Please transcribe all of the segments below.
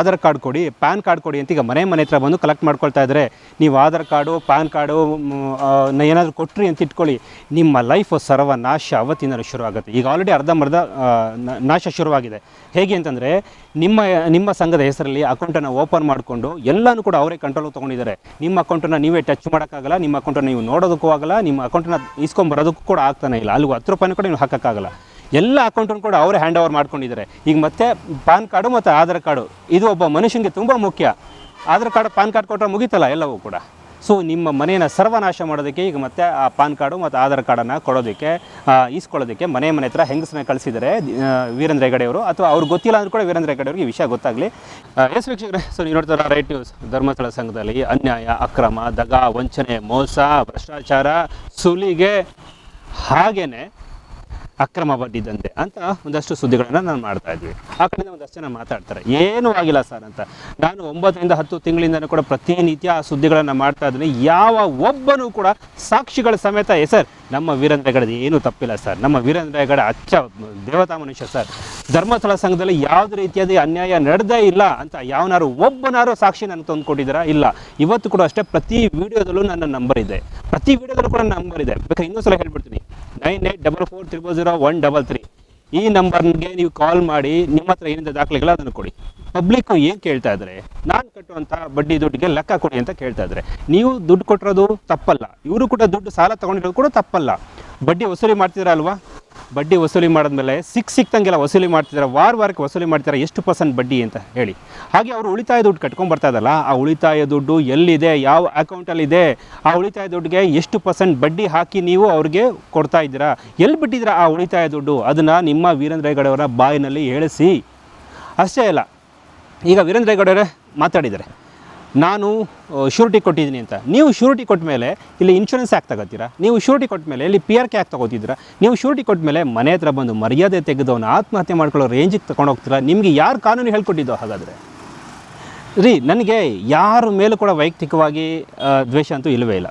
Aadhaar card ಕೊಡಿ, PAN card ಕೊಡಿ ಅಂತ ಈಗ ಮನೆ ಮನೆ ಹತ್ರ ಬಂದು ಕಲೆಕ್ಟ್ ಮಾಡ್ಕೊಳ್ತಾ ಇದ್ದಾರೆ ನೀವು ಆಧಾರ್ ಕಾರ್ಡು, ಪ್ಯಾನ್ ಕಾರ್ಡು ಏನಾದರೂ ಕೊಟ್ಟರಿ ಅಂತ ಇಟ್ಕೊಳ್ಳಿ, ನಿಮ್ಮ ಲೈಫ್ ಸರ್ವನಾಶ ಅವತ್ತಿನ ಶುರು ಆಗುತ್ತೆ. ಈಗ ಆಲ್ರೆಡಿ ಅರ್ಧಂಬರ್ಧ ನಾಶ ಶುರುವಾಗಿದೆ. ಹೇಗೆ ಅಂತಂದರೆ, ನಿಮ್ಮ ನಿಮ್ಮ ಸಂಘದ ಹೆಸರಲ್ಲಿ ಅಕೌಂಟನ್ನು ಓಪನ್ ಮಾಡಿಕೊಂಡು ಎಲ್ಲನೂ ಕೂಡ ಅವರೇ ಕಂಟ್ರೋಲ್ ತೊಗೊಂಡಿದ್ದಾರೆ. ನಿಮ್ಮ ಅಕೌಂಟನ್ನು ನೀವೇ ಟಚ್ ಮಾಡೋಕ್ಕಾಗಲ್ಲ, ನಿಮ್ಮ ಅಕೌಂಟನ್ನು ನೀವು ನೋಡೋದಕ್ಕೂ ಆಗಲ್ಲ, ನಿಮ್ಮ ಅಕೌಂಟನ್ನು ಇಸ್ಕೊಂಬರೋದಕ್ಕೂ ಕೂಡ ಆಗ್ತಾನೆ ಇಲ್ಲ. ಅಲ್ಲಿಗೂ ಹತ್ತು ರೂಪಾಯಿನೂ ಕೂಡ ನೀವು ಹಾಕೋಕ್ಕಾಗಲ್ಲ. ಎಲ್ಲ ಅಕೌಂಟನ್ನು ಕೂಡ ಅವರೇ ಹ್ಯಾಂಡ್ ಓವರ್ ಮಾಡ್ಕೊಂಡಿದ್ದಾರೆ. ಈಗ ಮತ್ತೆ ಪಾನ್ ಕಾರ್ಡು ಮತ್ತು ಆಧಾರ್ ಕಾರ್ಡು, ಇದು ಒಬ್ಬ ಮನುಷ್ಯನಿಗೆ ತುಂಬ ಮುಖ್ಯ. ಆಧಾರ್ ಕಾರ್ಡ್, ಪಾನ್ ಕಾರ್ಡ್ ಕೊಟ್ಟರೆ ಮುಗೀತಲ್ಲ ಎಲ್ಲವೂ ಕೂಡ. ಸೊ ನಿಮ್ಮ ಮನೆಯನ್ನು ಸರ್ವನಾಶ ಮಾಡೋದಕ್ಕೆ ಈಗ ಮತ್ತೆ ಆ ಪಾನ್ ಕಾರ್ಡು ಮತ್ತು ಆಧಾರ್ ಕಾರ್ಡನ್ನು ಕೊಡೋದಕ್ಕೆ ಈಸ್ಕೊಳ್ಳೋದಕ್ಕೆ ಮನೆ ಮನೆ ಹತ್ರ ಹೆಂಗಸನ್ನ ಕಳಿಸಿದ್ದಾರೆ ವೀರೇಂದ್ರ ಹೆಗಡೆಯವರು ಅಥವಾ ಅವ್ರಿಗೆ ಗೊತ್ತಿಲ್ಲ ಅಂದ್ರೂ ಕೂಡ ವೀರೇಂದ್ರ ಹೆಗಡೆಯವ್ರಿಗೆ ವಿಷಯ ಗೊತ್ತಾಗಲಿ. ಎಸ್ ವೀಕ್ಷಕರೇ ಸೊ ನೀವು ನೋಡ್ತಾರೆ ರೈಟ್ ನ್ಯೂಸ್ ಧರ್ಮಸ್ಥಳ ಸಂಘದಲ್ಲಿ ಅನ್ಯಾಯ, ಅಕ್ರಮ, ದಗ, ವಂಚನೆ, ಮೋಸ, ಭ್ರಷ್ಟಾಚಾರ, ಸುಲಿಗೆ ಹಾಗೇನೆ ಅಕ್ರಮ ಬಡ್ಡಿದಂತೆ ಅಂತ ಒಂದಷ್ಟು ಸುದ್ದಿಗಳನ್ನು ನಾನು ಮಾಡ್ತಾ ಇದ್ವಿ ಆ ಕಡೆಯಿಂದ ಒಂದಷ್ಟು ಜನ ಮಾತಾಡ್ತಾರೆ. ಏನೂ ಆಗಿಲ್ಲ ಸರ್ ಅಂತ. ನಾನು ಒಂಬತ್ತರಿಂದ ಹತ್ತು ತಿಂಗಳಿಂದನೂ ಕೂಡ ಪ್ರತಿನಿತ್ಯ ಆ ಸುದ್ದಿಗಳನ್ನು ಮಾಡ್ತಾ ಇದ್ದೀನಿ. ಯಾವ ಒಬ್ಬನೂ ಕೂಡ ಸಾಕ್ಷಿಗಳ ಸಮೇತ ಎ ಸರ್, ನಮ್ಮ ವೀರೇಂದ್ರ ಹೆಗಡೆ ಏನೂ ತಪ್ಪಿಲ್ಲ ಸರ್. ನಮ್ಮ ವೀರೇಂದ್ರ ಹೆಗಡೆ ಅಚ್ಚ ದೇವತಾ ಮನುಷ್ಯ ಸರ್. ಧರ್ಮಸ್ಥಳ ಸಂಘದಲ್ಲಿ ಯಾವುದೇ ರೀತಿಯಾದ ಅನ್ಯಾಯ ನಡೆದೇ ಇಲ್ಲ ಅಂತ ಯಾವನಾರು ಒಬ್ಬನಾರು ಸಾಕ್ಷಿ ನನಗೆ ತಂದು ಕೊಟ್ಟಿದ್ದೀರಾ ಇಲ್ಲ. ಇವತ್ತು ಕೂಡ ಅಷ್ಟೇ ಪ್ರತಿ ವಿಡಿಯೋದಲ್ಲೂ ನನ್ನ ನಂಬರ್ ಇದೆ. ಪ್ರತಿ ವಿಡಿಯೋದಲ್ಲೂ ಕೂಡ ನಂಬರ್ ಇದೆ. ಬೇಕಾದ್ರೆ ಇನ್ನೊಂದ್ಸಲ ಹೇಳ್ಬಿಡ್ತೀನಿ. Nine eight double four triple zero one double three. ಈ ನಂಬರ್ಗೆ ನೀವು ಕಾಲ್ ಮಾಡಿ ನಿಮ್ಮ ಹತ್ರ ಏನಿದೆ ದಾಖಲೆಗಳ ಅದನ್ನು ಕೊಡಿ. ಪಬ್ಲಿಕ್ ಏನು ಕೇಳ್ತಾ ಇದ್ದಾರೆ, ನಾನು ಕಟ್ಟುವಂಥ ಬಡ್ಡಿ ದುಡ್ಡಿಗೆ ಲೆಕ್ಕ ಕೊಡಿ ಅಂತ ಕೇಳ್ತಾ ಇದ್ದಾರೆ. ನೀವು ದುಡ್ಡು ಕೊಟ್ಟಿರೋದು ತಪ್ಪಲ್ಲ. ಇವರು ಕೂಡ ದುಡ್ಡು ಸಾಲ ತಗೊಂಡಿರೋದು ಕೂಡ ತಪ್ಪಲ್ಲ. ಬಡ್ಡಿ ವಸೂಲಿ ಮಾಡ್ತಿದ್ದೀರಾ ಅಲ್ವಾ? ಬಡ್ಡಿ ವಸೂಲಿ ಮಾಡಿದ್ಮೇಲೆ ಸಿಕ್ ಸಿಕ್ತಂಗೆಲ್ಲ ವಸೂಲಿ ಮಾಡ್ತಿದ್ದಾರೆ ವಾರ ವಾರಕ್ಕೆ ವಸೂಲಿ ಮಾಡ್ತಾರೆ ಎಷ್ಟು ಪರ್ಸೆಂಟ್ ಬಡ್ಡಿ ಅಂತ ಹೇಳಿ. ಹಾಗೆ ಅವರು ಉಳಿತಾಯ ದುಡ್ಡು ಕಟ್ಕೊಂಡು ಆ ಉಳಿತಾಯ ದುಡ್ಡು ಎಲ್ಲಿದೆ, ಯಾವ ಅಕೌಂಟಲ್ಲಿದೆ ಆ ಉಳಿತಾಯ ದುಡ್ಡಿಗೆ ಎಷ್ಟು ಪರ್ಸೆಂಟ್ ಬಡ್ಡಿ ಹಾಕಿ ನೀವು ಅವ್ರಿಗೆ ಕೊಡ್ತಾ ಇದ್ದೀರಾ, ಎಲ್ಲಿ ಬಿಟ್ಟಿದ್ದೀರಾ ಆ ಉಳಿತಾಯ ದುಡ್ಡು? ಅದನ್ನು ನಿಮ್ಮ ವೀರೇಂದ್ರ ಹೆಗಡೆಯವರ ಬಾಯಿನಲ್ಲಿ ಹೇಳಿಸಿ. ಅಷ್ಟೇ ಇಲ್ಲ ಈಗ ವೀರೇಂದ್ರ ಹೆಗಡೆಯವರೇ ಮಾತಾಡಿದ್ದಾರೆ. ನಾನು ಶ್ಯೂರಿಟಿ ಕೊಟ್ಟಿದ್ದೀನಿ ಅಂತ. ನೀವು ಶ್ಯೂರಿಟಿ ಕೊಟ್ಟ ಮೇಲೆ ಇಲ್ಲಿ ಇನ್ಶೂರೆನ್ಸ್ ಯಾಕೆ ತಗೋತೀರಾ? ನೀವು ಶ್ಯೂರಿಟಿ ಕೊಟ್ಟ ಮೇಲೆ ಇಲ್ಲಿ ಪಿ ಆರ್ ಕೆ ಯಾಕೆ ತಗೋತಿದ್ದೀರಾ ನೀವು ಶ್ಯೂರಿಟಿ ಕೊಟ್ಟ ಮೇಲೆ ಮನೆ ಹತ್ರ ಬಂದು ಮರ್ಯಾದೆ ತೆಗೆದು ಅವನು ಆತ್ಮಹತ್ಯೆ ಮಾಡ್ಕೊಳ್ಳೋ ರೇಂಜಿಗೆ ತಗೊಂಡು ಹೋಗ್ತೀರಾ? ನಿಮಗೆ ಯಾರು ಕಾನೂನು ಹೇಳ್ಕೊಟ್ಟಿದ್ದೋ ಹಾಗಾದರೆ? ರೀ, ನನಗೆ ಯಾರ ಮೇಲೂ ಕೂಡ ವೈಯಕ್ತಿಕವಾಗಿ ದ್ವೇಷ ಅಂತೂ ಇಲ್ಲವೇ ಇಲ್ಲ.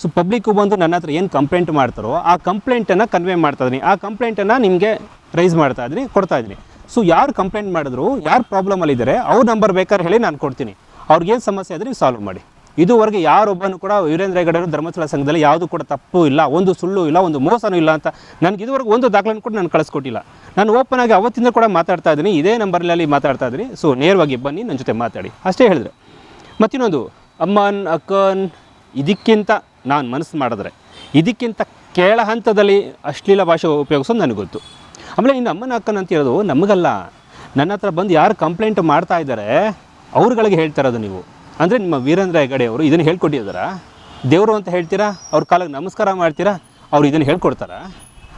ಸೊ ಪಬ್ಲಿಕ್ಕು ಬಂದು ನನ್ನ ಹತ್ರ ಏನು ಕಂಪ್ಲೇಂಟ್ ಮಾಡ್ತಾರೋ ಆ ಕಂಪ್ಲೇಂಟನ್ನು ಕನ್ವೆ ಮಾಡ್ತಾ ಇದ್ದೀನಿ. ಆ ಕಂಪ್ಲೇಂಟನ್ನು ನಿಮಗೆ ರೈಸ್ ಮಾಡ್ತಾ ಇದ್ದೀನಿ, ಕೊಡ್ತಾ ಇದ್ದೀನಿ. ಸೊ ಯಾರು ಕಂಪ್ಲೇಂಟ್ ಮಾಡಿದ್ರು, ಯಾರು ಪ್ರಾಬ್ಲಮಲ್ಲಿದ್ದಾರೆ ಅವ್ರ ನಂಬರ್ ಬೇಕಾದ್ರೆ ಹೇಳಿ ನಾನು ಕೊಡ್ತೀನಿ. ಅವ್ರಿಗೇನು ಸಮಸ್ಯೆ ಆದರೆ ನೀವು ಸಾಲ್ವ್ ಮಾಡಿ. ಇದುವರೆಗೆ ಯಾರೊಬ್ಬನು ಕೂಡ ವೀರೇಂದ್ರ ಹೆಗಡೆ ಅವರು ಧರ್ಮಸ್ಥಳ ಸಂಘದಲ್ಲಿ ಯಾವುದು ಕೂಡ ತಪ್ಪು ಇಲ್ಲ, ಒಂದು ಸುಳ್ಳು ಇಲ್ಲ, ಒಂದು ಮೋಸನೂ ಇಲ್ಲ ಅಂತ ನನಗೆ ಇದುವರೆಗೆ ಒಂದು ದಾಖಲೆಯನ್ನು ಕೂಡ ನಾನು ಕಳಿಸ್ಕೊಟ್ಟಿಲ್ಲ. ನಾನು ಓಪನ್ ಆಗಿ ಅವತ್ತಿಂದ ಕೂಡ ಮಾತಾಡ್ತಾ ಇದ್ದೀನಿ, ಇದೇ ನಂಬರ್ನಲ್ಲಿ ಮಾತಾಡ್ತಾ ಇದ್ದೀನಿ. ಸೊ ನೇರವಾಗಿ ಬನ್ನಿ ನನ್ನ ಜೊತೆ ಮಾತಾಡಿ. ಅಷ್ಟೇ ಹೇಳಿದ್ರೆ. ಮತ್ತಿನ್ನೊಂದು, ಅಮ್ಮನ್, ಅಕ್ಕನ್, ಇದಕ್ಕಿಂತ ನಾನು ಮನಸ್ಸು ಮಾಡಿದ್ರೆ, ಇದಕ್ಕಿಂತ ಕೇಳ ಹಂತದಲ್ಲಿ ಅಶ್ಲೀಲ ಭಾಷೆ ಉಪಯೋಗಿಸೋದು ನನಗೆ ಗೊತ್ತು. ಆಮೇಲೆ ಇನ್ನು ಅಮ್ಮನ, ಅಕ್ಕನ ಅಂತ ಹೇಳೋದು ನಮಗಲ್ಲ. ನನ್ನ ಹತ್ರ ಬಂದು ಯಾರು ಕಂಪ್ಲೇಂಟ್ ಮಾಡ್ತಾ ಇದ್ದಾರೆ ಅವ್ರುಗಳಿಗೆ ಹೇಳ್ತಾ ಇರೋದು ನೀವು. ಅಂದರೆ ನಿಮ್ಮ ವೀರೇಂದ್ರ ಹೆಗಡೆ ಅವರು ಇದನ್ನು ಹೇಳ್ಕೊಟ್ಟಿದ್ದಾರಾ? ದೇವರು ಅಂತ ಹೇಳ್ತೀರಾ? ಅವ್ರ ಕಾಲಕ್ಕೆ ನಮಸ್ಕಾರ ಮಾಡ್ತೀರಾ? ಅವ್ರು ಇದನ್ನು ಹೇಳ್ಕೊಡ್ತಾರಾ?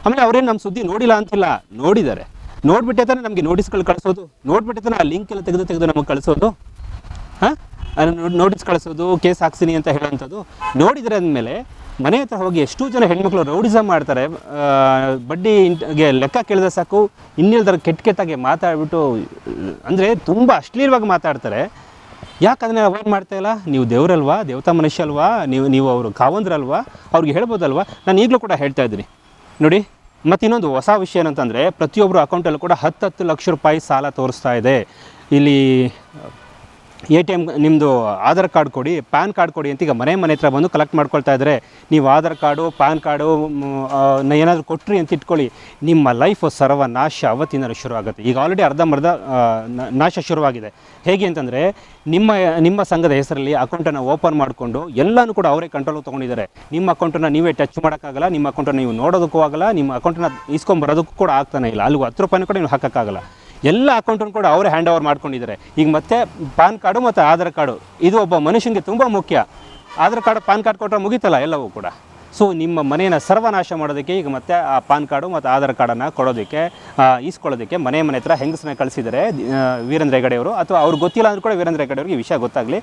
ಆಮೇಲೆ ಅವರೇನು ನಮ್ಮ ಸುದ್ದಿ ನೋಡಿಲ್ಲ ಅಂತಿಲ್ಲ, ನೋಡಿದ್ದಾರೆ. ನೋಡ್ಬಿಟ್ಟೆ ತಾನೇ ನಮಗೆ ನೋಟಿಸ್ಗಳು ಕಳಿಸೋದು. ನೋಡ್ಬಿಟ್ಟೆ ತಾನೇ ಆ ಲಿಂಕ್ ಎಲ್ಲ ತೆಗೆದು ತೆಗೆದು ನಮಗೆ ಕಳಿಸೋದು. ಹಾಂ? ನೋಟಿಸ್ ಕಳಿಸೋದು ಕೇಸ್ ಹಾಕ್ಸಿನಿ ಅಂತ ಹೇಳೋಂಥದ್ದು. ನೋಡಿದರೆ ಅಂದಮೇಲೆ ಮನೆ ಹತ್ರ ಹೋಗಿ ಎಷ್ಟೋ ಜನ ಹೆಣ್ಮಕ್ಳು ರೌಡಿಸಮ್ ಮಾಡ್ತಾರೆ ಬಡ್ಡಿ ಇಂಟ್ಗೆ ಲೆಕ್ಕ ಕೇಳಿದ್ರೆ ಸಾಕು ಇನ್ನಿಲ್ದಾರ ಕೆಟ್ಟ ಕೆಟ್ಟಾಗೆ ಮಾತಾಡ್ಬಿಟ್ಟು, ಅಂದರೆ ತುಂಬ ಅಶ್ಲೀಲವಾಗಿ ಮಾತಾಡ್ತಾರೆ. ಯಾಕೆ ಅದನ್ನ ಅವಾಯ್ಡ್ ಮಾಡ್ತಾ ಇಲ್ಲ? ನೀವು ದೇವರಲ್ವಾ? ದೇವತಾ ಮನುಷ್ಯ ಅಲ್ವಾ? ನೀವು ನೀವು ಅವರು ಕಾವಂದ್ರಲ್ವಾ? ಅವ್ರಿಗೆ ಹೇಳ್ಬೋದಲ್ವಾ? ನಾನು ಈಗಲೂ ಕೂಡ ಹೇಳ್ತಾ ಇದ್ದೀನಿ. ನೋಡಿ ಮತ್ತು ಇನ್ನೊಂದು ಹೊಸ ವಿಷಯ ಏನಂತಂದರೆ ಪ್ರತಿಯೊಬ್ಬರು ಅಕೌಂಟಲ್ಲೂ ಕೂಡ ಹತ್ತು ಹತ್ತು ಲಕ್ಷ ರೂಪಾಯಿ ಸಾಲ ತೋರಿಸ್ತಾ ಇದೆ. ಇಲ್ಲಿ ಎ ಟಿ ಎಂ ನಿಮ್ಮದು ಆಧಾರ್ ಕಾರ್ಡ್ ಕೊಡಿ, ಪ್ಯಾನ್ ಕಾರ್ಡ್ ಕೊಡಿ ಅಂತ ಈಗ ಮನೆ ಮನೆ ಹತ್ರ ಬಂದು ಕಲೆಕ್ಟ್ ಮಾಡ್ಕೊಳ್ತಾ ಇದ್ದಾರೆ ನೀವು ಆಧಾರ್ ಕಾರ್ಡು, ಪ್ಯಾನ್ ಕಾರ್ಡು ಏನಾದರೂ ಕೊಟ್ಟರಿ ಅಂತ ಇಟ್ಕೊಳ್ಳಿ, ನಿಮ್ಮ ಲೈಫ್ ಸರ್ವ ನಾಶ ಶುರು ಆಗುತ್ತೆ. ಈಗ ಆಲ್ರೆಡಿ ಅರ್ಧಂಬರ್ಧ ನಾಶ ಶುರುವಾಗಿದೆ. ಹೇಗೆ ಅಂತಂದರೆ, ನಿಮ್ಮ ನಿಮ್ಮ ಸಂಘದ ಹೆಸರಲ್ಲಿ ಅಕೌಂಟನ್ನು ಓಪನ್ ಮಾಡಿಕೊಂಡು ಎಲ್ಲನೂ ಕೂಡ ಅವರೇ ಕಂಟ್ರೋಲ್ ತೊಗೊಂಡಿದ್ದಾರೆ. ನಿಮ್ಮ ಅಕೌಂಟನ್ನು ನೀವೇ ಟಚ್ ಮಾಡೋಕ್ಕಾಗಲ್ಲ, ನಿಮ್ಮ ಅಕೌಂಟನ್ನು ನೀವು ನೋಡೋದಕ್ಕೂ ಆಗಲ್ಲ, ನಿಮ್ಮ ಅಕೌಂಟನ್ನು ಇಸ್ಕೊಂಬರೋದಕ್ಕೂ ಕೂಡ ಆಗ್ತಾನೆ ಇಲ್ಲ. ಅಲ್ಲಿಗೂ ಹತ್ತು ರೂಪಾಯಿನೂ ಕೂಡ ನೀವು ಹಾಕೋಕ್ಕಾಗಲ್ಲ. ಎಲ್ಲ ಅಕೌಂಟನ್ನು ಕೂಡ ಅವರೇ ಹ್ಯಾಂಡ್ ಓವರ್ ಮಾಡ್ಕೊಂಡಿದ್ದಾರೆ. ಈಗ ಮತ್ತೆ ಪಾನ್ ಕಾರ್ಡು ಮತ್ತು ಆಧಾರ್ ಕಾರ್ಡು ಇದು ಒಬ್ಬ ಮನುಷ್ಯನಿಗೆ ತುಂಬ ಮುಖ್ಯ. ಆಧಾರ್ ಕಾರ್ಡ್ ಪಾನ್ ಕಾರ್ಡ್ ಕೊಟ್ಟರೆ ಮುಗೀತಲ್ಲ ಎಲ್ಲವೂ ಕೂಡ. ಸೊ, ನಿಮ್ಮ ಮನೆಯನ್ನು ಸರ್ವನಾಶ ಮಾಡೋದಕ್ಕೆ ಈಗ ಮತ್ತೆ ಆ ಪಾನ್ ಕಾರ್ಡು ಮತ್ತು ಆಧಾರ್ ಕಾರ್ಡನ್ನು ಕೊಡೋದಕ್ಕೆ ಈಸ್ಕೊಳ್ಳೋದಕ್ಕೆ ಮನೆ ಮನೆ ಹತ್ರ ಹೆಂಗಸನ್ನ ಕಳಿಸಿದರೆ ವೀರೇಂದ್ರ ಹೆಗಡೆ ಅವರು. ಅಥವಾ ಅವ್ರಿಗೆ ಗೊತ್ತಿಲ್ಲ ಅಂದ್ರೂ ಕೂಡ ವೀರೇಂದ್ರ ಹೆಗಡೆ ಅವ್ರಿಗೆ ವಿಷಯ ಗೊತ್ತಾಗಲಿ.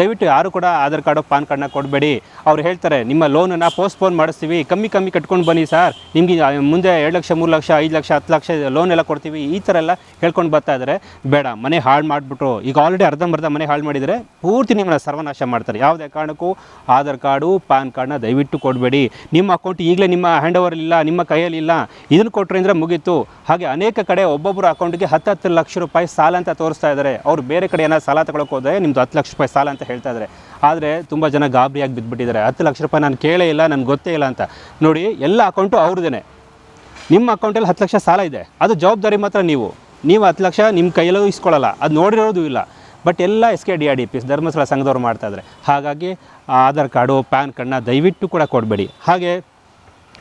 ದಯವಿಟ್ಟು ಯಾರು ಕೂಡ ಆಧಾರ್ ಕಾರ್ಡು, ಪಾನ್ ಕಾರ್ಡ್ನ ಕೊಡಬೇಡಿ. ಅವ್ರು ಹೇಳ್ತಾರೆ, ನಿಮ್ಮ ಲೋನನ್ನು ಪೋಸ್ಟ್ಪೋನ್ ಮಾಡಿಸ್ತೀವಿ. ಕಮ್ಮಿ ಕಮ್ಮಿ ಕಟ್ಕೊಂಡು ಬನ್ನಿ ಸರ್. ನಿಮಗೆ ಮುಂದೆ ಎರಡು ಲಕ್ಷ, ಮೂರು ಲಕ್ಷ, ಐದು ಲಕ್ಷ, ಹತ್ತು ಲಕ್ಷ ಲೋನ್ ಎಲ್ಲ ಕೊಡ್ತೀವಿ. ಈ ಥರ ಎಲ್ಲ ಹೇಳ್ಕೊಂಡು ಬರ್ತಾ ಇದ್ದಾರೆ ಬೇಡ, ಮನೆ ಹಾಳು ಮಾಡಿಬಿಟ್ರು. ಈಗ ಆಲ್ರೆಡಿ ಅರ್ಧಂಬರ್ಧ ಮನೆ ಹಾಳು ಮಾಡಿದರೆ ಪೂರ್ತಿ ನಿಮ್ಮನ್ನ ಸರ್ವನಾಶ ಮಾಡ್ತಾರೆ. ಯಾವುದೇ ಕಾರಣಕ್ಕೂ ಆಧಾರ್ ಕಾರ್ಡು, ಪಾನ್ ಕಾರ್ಡನ್ನ ದಯವಿಟ್ಟು ಕೊಡಬೇಡಿ. ಕೊಡಬೇಡಿ ನಿಮ್ಮ ಅಕೌಂಟ್ ಈಗಲೇ ನಿಮ್ಮ ಹ್ಯಾಂಡ್ ಇಲ್ಲ ನಿಮ್ಮ ಕೈಯಲ್ಲಿ ಇಲ್ಲ ಇದನ್ನು ಕೊಟ್ಟರೆ ಅಂದರೆ ಮುಗೀತು. ಹಾಗೆ ಅನೇಕ ಕಡೆ ಒಬ್ಬೊಬ್ಬರು ಅಕೌಂಟ್ಗೆ ಹತ್ತು ಹತ್ತು ಲಕ್ಷ ರೂಪಾಯಿ ಸಾಲ ಅಂತ ತೋರಿಸ್ತಾ ಇದ್ದಾರೆ. ಅವ್ರು ಬೇರೆ ಕಡೆ ಏನಾದ್ರು ಸಾಲ ತಗೊಳಕ್ಕೆ ಹೋದರೆ ನಿಮ್ಮದು ಹತ್ತು ಲಕ್ಷ ರೂಪಾಯಿ ಸಾಲ ಅಂತ ಹೇಳ್ತಾ ಇದ್ದಾರೆ. ಆದರೆ ತುಂಬ ಜನ ಗಾಬರಿಯಾಗಿ ಬಿದ್ದುಬಿಟ್ಟಿದ್ದಾರೆ ಹತ್ತು ಲಕ್ಷ ರೂಪಾಯಿ ನಾನು ಕೇಳೇ ಇಲ್ಲ, ನನಗೆ ಗೊತ್ತೇ ಇಲ್ಲ ಅಂತ. ನೋಡಿ, ಎಲ್ಲ ಅಕೌಂಟು ಅವ್ರದ್ದೇ ನಿಮ್ಮ ಅಕೌಂಟಲ್ಲಿ ಹತ್ತು ಲಕ್ಷ ಸಾಲ ಇದೆ. ಅದು ಜವಾಬ್ದಾರಿ ಮಾತ್ರ ನೀವು. ನೀವು ಹತ್ತು ಲಕ್ಷ ನಿಮ್ಮ ಕೈಯಲ್ಲೂ ಇಸ್ಕೊಳ್ಳಲ್ಲ. ಅದು ನೋಡಿರೋದು ಇಲ್ಲ. ಬಟ್ ಎಲ್ಲ S K D R D P Dharmasthala ಸಂಘದವ್ರು ಮಾಡ್ತಾ ಇದ್ದಾರೆ. ಹಾಗಾಗಿ ಆಧಾರ್ ಕಾರ್ಡು, ಪ್ಯಾನ್ ಕಾರ್ಡ್ನ ದಯವಿಟ್ಟು ಕೂಡ ಕೊಡಬೇಡಿ. ಹಾಗೆ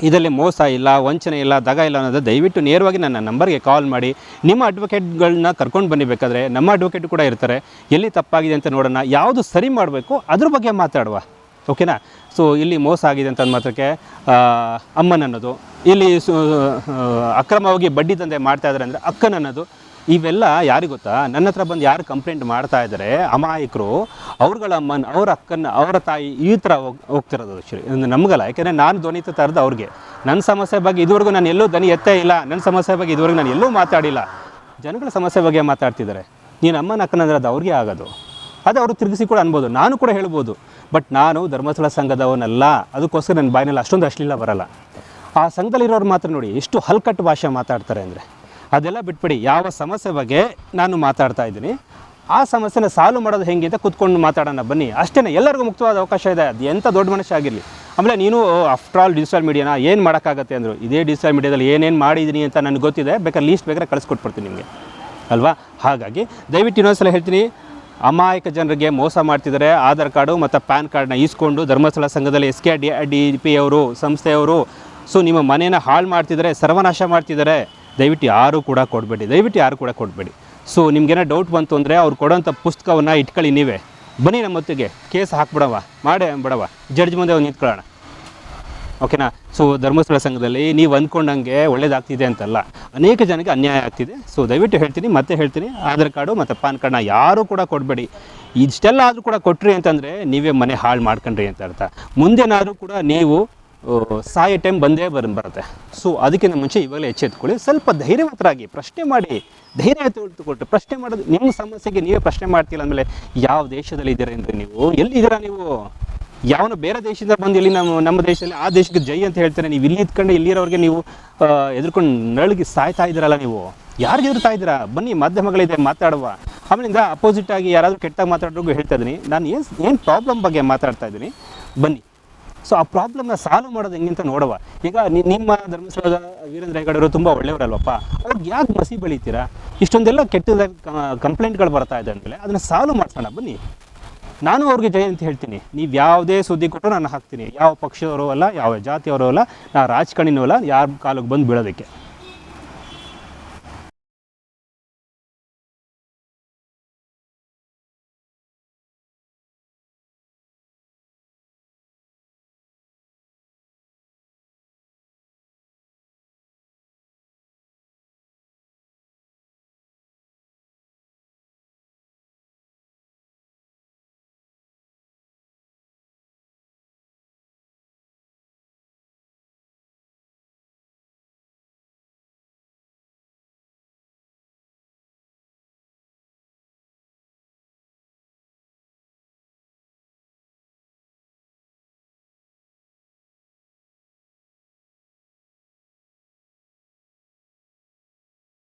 ಇದರಲ್ಲಿ ಮೋಸ ಇಲ್ಲ, ವಂಚನೆ ಇಲ್ಲ, ದಗ ಇಲ್ಲ ಅನ್ನೋದು ದಯವಿಟ್ಟು ನೇರವಾಗಿ ನನ್ನ ನಂಬರ್ಗೆ ಕಾಲ್ ಮಾಡಿ. ನಿಮ್ಮ ಅಡ್ವೊಕೇಟ್ಗಳನ್ನ ಕರ್ಕೊಂಡು ಬನ್ನಿ ಬೇಕಾದರೆ. ನಮ್ಮ ಅಡ್ವೊಕೇಟ್ ಕೂಡ ಇರ್ತಾರೆ. ಎಲ್ಲಿ ತಪ್ಪಾಗಿದೆ ಅಂತ ನೋಡೋಣ. ಯಾವುದು ಸರಿ ಮಾಡಬೇಕು ಅದ್ರ ಬಗ್ಗೆ ಮಾತಾಡುವ. ಓಕೆನಾ? ಸೊ ಇಲ್ಲಿ ಮೋಸ ಆಗಿದೆ ಅಂತ ಮಾತ್ರಕ್ಕೆ ಅಮ್ಮನನ್ನೋದು. ಇಲ್ಲಿ ಸು ಅಕ್ರಮವಾಗಿ ಬಡ್ಡಿ ತಂದೆ ಮಾಡ್ತಾ ಇದ್ದಾರೆ ಅಂದರೆ ಅಕ್ಕನ್ ಅನ್ನೋದು ಇವೆಲ್ಲ ಯಾರಿಗೆ ಗೊತ್ತಾ? ನನ್ನ ಹತ್ರ ಬಂದು ಯಾರು ಕಂಪ್ಲೇಂಟ್ ಮಾಡ್ತಾ ಇದ್ದಾರೆ, ಅಮಾಯಕರು, ಅವ್ರಗಳ ಅಮ್ಮನ, ಅವ್ರ ಅಕ್ಕನ ಅವರ ತಾಯಿ ಈ ಥರ ಹೋಗ್, ಹೋಗ್ತಿರೋದು ಶ್ರೀ ನಮಗಲ್ಲ. ಯಾಕೆಂದರೆ ನಾನು ಧ್ವನಿ ತರದು ಅವ್ರಿಗೆ. ನನ್ನ ಸಮಸ್ಯೆ ಬಗ್ಗೆ ಇದುವರೆಗೂ ನಾನು ಎಲ್ಲೂ ಧ್ವನಿ ಎತ್ತೇ ಇಲ್ಲ. ನನ್ನ ಸಮಸ್ಯೆ ಬಗ್ಗೆ ಇದುವರೆಗೂ ನಾನು ಎಲ್ಲೂ ಮಾತಾಡಿಲ್ಲ. ಜನಗಳ ಸಮಸ್ಯೆ ಬಗ್ಗೆ ಮಾತಾಡ್ತಿದ್ದಾರೆ. ನೀನು ಅಮ್ಮನ ಅಕ್ಕನ ಅಂದ್ರೆ ಅದು ಅವ್ರಿಗೆ ಆಗೋದು. ಅದು ಅವರು ತಿರುಗಿಸಿ ಕೂಡ ಅನ್ಬೋದು. ನಾನು ಕೂಡ ಹೇಳ್ಬೋದು. ಬಟ್ ನಾನು ಧರ್ಮಸ್ಥಳ ಸಂಘದವನಲ್ಲ. ಅದಕ್ಕೋಸ್ಕರ ನನ್ನ ಬಾಯಿನಲ್ಲಿ ಅಷ್ಟೊಂದು ಅಶ್ಲೀಲ ಬರಲ್ಲ. ಆ ಸಂಘದಲ್ಲಿರೋರು ಮಾತ್ರ ನೋಡಿ, ಎಷ್ಟು ಹಲ್ಕಟ್ಟು ಭಾಷೆ ಮಾತಾಡ್ತಾರೆ ಅಂದರೆ. ಅದೆಲ್ಲ ಬಿಟ್ಬಿಡಿ. ಯಾವ ಸಮಸ್ಯೆ ಬಗ್ಗೆ ನಾನು ಮಾತಾಡ್ತಾ ಇದ್ದೀನಿ. ಆ ಸಮಸ್ಯೆನ ಸಾಲ್ವ್ ಮಾಡೋದು ಹೆಂಗೆ ಅಂತ ಕೂತ್ಕೊಂಡು ಮಾತಾಡೋಣ ಬನ್ನಿ. ಅಷ್ಟೇ ಎಲ್ಲರಿಗೂ ಮುಕ್ತವಾದ ಅವಕಾಶ ಇದೆ. ಅದು ಎಂಥ ದೊಡ್ಡ ಮನುಷ್ಯ ಆಗಿರಲಿ. ಆಮೇಲೆ ನೀನು ಆಫ್ಟರ್ ಆಲ್ ಡಿಜಿಟಲ್ ಮೀಡಿಯಾನ ಏನು ಮಾಡೋಕ್ಕಾಗತ್ತೆ ಅಂದರು. ಇದೇ ಡಿಜಿಟಲ್ ಮೀಡಿಯಾದಲ್ಲಿ ಏನೇನು ಮಾಡಿದ್ದೀನಿ ಅಂತ ನನಗೆ ಗೊತ್ತಿದೆ. ಬೇಕಾದ್ರೆ ಲೀಸ್ಟ್ ಬೇಕಾದ್ರೆ ಕಳಿಸ್ಕೊಟ್ಬಿಡ್ತೀನಿ ನಿಮಗೆ. ಅಲ್ವಾ? ಹಾಗಾಗಿ ದಯವಿಟ್ಟು ಇನ್ನೊಂದ್ಸಲ ಹೇಳ್ತೀನಿ. ಅಮಾಯಕ ಜನರಿಗೆ ಮೋಸ ಮಾಡ್ತಿದ್ದಾರೆ. ಆಧಾರ್ ಕಾರ್ಡು ಮತ್ತು ಪ್ಯಾನ್ ಕಾರ್ಡ್ನ ಈಸ್ಕೊಂಡು ಧರ್ಮಸ್ಥಳ ಸಂಘದಲ್ಲಿ S K D D P ಅವರು ಸಂಸ್ಥೆಯವರು. ಸೊ ನಿಮ್ಮ ಮನೇನ ಹಾಳು ಮಾಡ್ತಿದ್ದಾರೆ, ಸರ್ವನಾಶ ಮಾಡ್ತಿದ್ದಾರೆ. ದಯವಿಟ್ಟು ಯಾರೂ ಕೂಡ ಕೊಡಬೇಡಿ, ದಯವಿಟ್ಟು ಯಾರು ಕೂಡ ಕೊಡಬೇಡಿ. ಸೊ ನಿಮ್ಗೇನೋ ಡೌಟ್ ಬಂತು ಅಂದರೆ ಅವ್ರು ಕೊಡೋಂಥ ಪುಸ್ತಕವನ್ನು ಇಟ್ಕೊಳ್ಳಿ ನೀವೇ. ಬನ್ನಿ ನಮ್ಮ ಹೊತ್ತಿಗೆ, ಕೇಸ್ ಹಾಕ್ಬಿಡವ ಮಾಡೇ ಬಿಡವ ಜಡ್ಜ್ ಮುಂದೆ ಅವ್ನು ನಿಂತ್ಕೊಳ್ಳೋಣ. ಓಕೆನಾ ಸೊ ಧರ್ಮಸ್ಥಳ ಸಂಘದಲ್ಲಿ ನೀವು ಅಂದ್ಕೊಂಡಂಗೆ ಒಳ್ಳೇದಾಗ್ತಿದೆ ಅಂತಲ್ಲ, ಅನೇಕ ಜನಕ್ಕೆ ಅನ್ಯಾಯ ಆಗ್ತಿದೆ. ಸೊ ದಯವಿಟ್ಟು ಹೇಳ್ತೀನಿ, ಮತ್ತೆ ಹೇಳ್ತೀನಿ, ಆಧಾರ್ ಕಾರ್ಡು ಮತ್ತು ಪಾನ್ ಕಾರ್ಡ್ನ ಯಾರೂ ಕೂಡ ಕೊಡಬೇಡಿ. ಇಷ್ಟೆಲ್ಲ ಆದರೂ ಕೂಡ ಕೊಟ್ರಿ ಅಂತಂದರೆ ನೀವೇ ಮನೆ ಹಾಳು ಮಾಡ್ಕೊಂಡ್ರಿ ಅಂತ ಅರ್ಥ. ಮುಂದೆನಾದರೂ ಕೂಡ ನೀವು ಸಾಯೋ ಟೈಮ್ ಬಂದೇ ಬರ್, ಬರುತ್ತೆ. ಸೊ ಅದಕ್ಕಿಂತ ಮುಂಚೆ ಇವಾಗಲೇ ಎಚ್ಚೆತ್ಕೊಳ್ಳಿ ಸ್ವಲ್ಪ ಧೈರ್ಯವಂತರಾಗಿ ಪ್ರಶ್ನೆ ಮಾಡಿ. ಧೈರ್ಯ ತೆಗೆದುಕೊಟ್ಟು ಪ್ರಶ್ನೆ ಮಾಡೋದು, ನಿಮ್ಮ ಸಮಸ್ಯೆಗೆ ನೀವೇ ಪ್ರಶ್ನೆ ಮಾಡ್ತಿಲ್ಲ ಅಂದಮೇಲೆ ಯಾವ ದೇಶದಲ್ಲಿ ಇದ್ದೀರಾ ಅಂದರೆ ನೀವು? ಎಲ್ಲಿದ್ದೀರಾ ನೀವು? ಯಾವನು ಬೇರೆ ದೇಶದಿಂದ ಬಂದು ಇಲ್ಲಿ ನಮ್ಮ ನಮ್ಮ ದೇಶದಲ್ಲಿ, ಆ ದೇಶಕ್ಕೆ ಜೈ ಅಂತ ಹೇಳ್ತಾರೆ. ನೀವು ಇಲ್ಲಿ ಇದ್ಕೊಂಡು ಇಲ್ಲಿರೋರಿಗೆ ನೀವು ಎದುರ್ಕೊಂಡು ನಳಗಿ ಸಾಯ್ತಾ ಇದ್ದೀರಲ್ಲ ನೀವು? ಯಾರಿಗೆ ಎದುರ್ತಾ ಇದ್ದೀರಾ? ಬನ್ನಿ, ಮಾಧ್ಯಮಗಳಿದೆ, ಮಾತಾಡುವ. ಆಮೇಲಿಂದ ಅಪೋಸಿಟ್ ಆಗಿ ಯಾರಾದರೂ ಕೆಟ್ಟಾಗಿ ಮಾತಾಡೋರ್ಗು ಹೇಳ್ತಾ ಇದ್ದೀನಿ. ನಾನು ಏನು ಏನು ಪ್ರಾಬ್ಲಮ್ ಬಗ್ಗೆ ಮಾತಾಡ್ತಾ ಇದ್ದೀನಿ? ಬನ್ನಿ. ಸೊ ಆ ಪ್ರಾಬ್ಲಮ್ನ ಸಾಲ್ವ್ ಮಾಡೋದು ಹೆಂಗೆ ಅಂತ ನೋಡುವ. ಈಗ ನಿಮ್ಮ ಧರ್ಮಸ್ಥಳದ ವೀರೇಂದ್ರ ಹೆಗಡೆಯವರು ತುಂಬ ಒಳ್ಳೆಯವರಲ್ವಪ್ಪ. ಅವ್ರಿಗೆ ಯಾಕೆ ಮಸಿ ಬೆಳೀತೀರಾ? ಇಷ್ಟೊಂದೆಲ್ಲ ಕೆಟ್ಟದ ಕಂಪ್ಲೇಂಟ್ಗಳು ಬರ್ತಾ ಇದೆ ಅಂದಮೇಲೆ ಅದನ್ನು ಸಾಲ್ವ್ ಮಾಡ್ಸೋಣ, ಬನ್ನಿ. ನಾನು ಅವ್ರಿಗೆ ಜಯ ಅಂತ ಹೇಳ್ತೀನಿ. ನೀವು ಯಾವುದೇ ಸುದ್ದಿ ಕೊಟ್ಟರು ನಾನು ಹಾಕ್ತೀನಿ. ಯಾವ ಪಕ್ಷದವರು ಅಲ್ಲ, ಯಾವ ಜಾತಿಯವರು ಅಲ್ಲ, ನಾ ರಾಜಕಾರಣಿನೂ ಅಲ್ಲ, ಯಾರ ಕಾಲಕ್ಕೆ ಬಂದು ಬೀಳೋದಕ್ಕೆ.